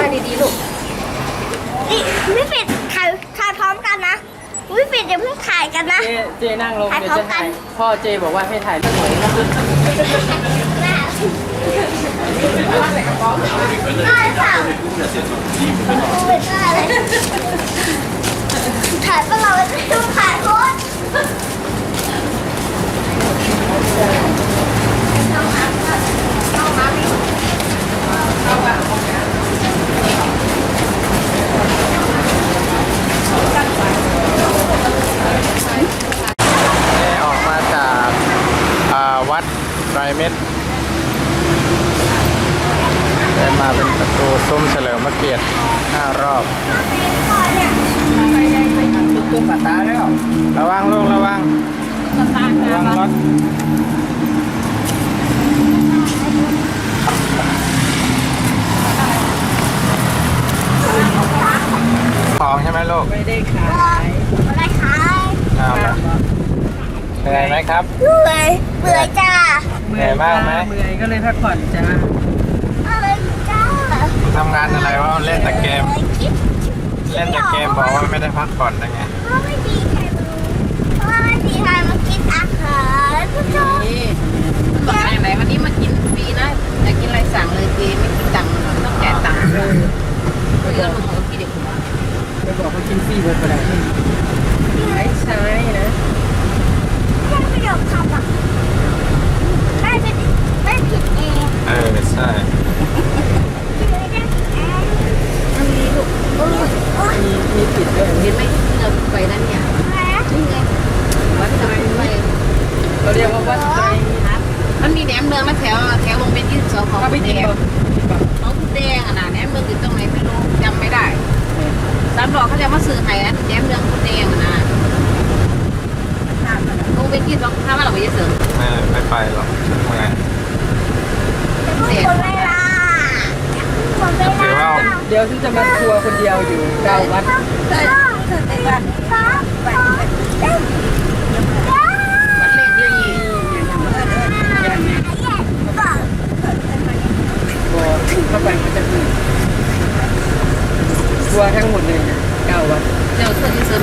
ว่าดีๆลูกนี่ไม่ปิดถ่ายถ่ายพร้อมกันนะไม่ปิดอย่าเพิ่งถ่ายกันนะ เจเจนั่งลงถ่ายเดี๋ยวจะพร้อมกันถ่ายพ่อเจบอกว่าให้ถ่ายรูปหน่อยนะแม่ได้ค่ะไม่ได้เลยถ่ายก็เราไม่ต้องถ่ายโพสเจออกมาจากอ่าวั ดไรเม็ดเดินมาเป็นประตูซุ้มเฉลิมพระเกียรติห้ารอบตัวปาตาแล้วระวังลุงระวัง ระวังรถของใช่ไหมลูกไม่ได้ขายอะไรคะเอาละ เหนื่อยไหมครับเบื่อเบื่อจ้าเหนื่อยมากไหมเมื่อยก็เลยพักผ่อนจ้าอะไรจ้าทำงานอะไรวะเล่นแต่เกมคิดเล่นแต่เกมบอกว่าไม่ได้พักผ่อนได้ไง เพราะไม่มีใครมาเพราะว่าไม่มีใครมากินอาหารผู้ชม นี่บอกแม่ไหนวันนี้มากินฟรีนะอยากกินอะไรสั่งเลยเจไม่คิดตังค์ต้องแจกตังค์คุยกันของพี่เด็กหัว ไปบอกเขากินฟรีหมดไปแล้วไม่ใช่นะ แค่ไม่ยอมทำอะแม่เป็นแม่ผิดเอง เออใช่ คือแม่ผิดเอง มันมีลูก โอ้ยโอ้ย มีมีติดด้วย เห็นไหมที่เราไปนั่นเนี่ย แม่ นี่ไงวัดเราไป เราเรียกว่าวัดใจครับมันมีแหนมเนืองมาแถวแถววงเวียนยี่สิบสองของเข้าไปคุณกินแดงบ่บ่ของคุณแดงอะนะแหนมเนืองอยู่ตรงไหนไม่รู้จำไม่ได้สามดอกเขาเรียกว่าสื่อไห้นะแหนมเนืองคุณแดงอะนะวงเวียนยี่สิบสองถ้าว่าเราไปเยอะเสริมไม่ไม่ไปหรอกเมื่อยจะพูดคนเวลาจะพูดคนเวถือลาว่าเดี๋ยวที่จะมาทัวร์คนเดียวอยู่เก้าวัดพ่อพ่อพ่อพ่อ ทัวร์ทั้งหมดเลยนะเก้าวัด แล้วส่วนที่สุ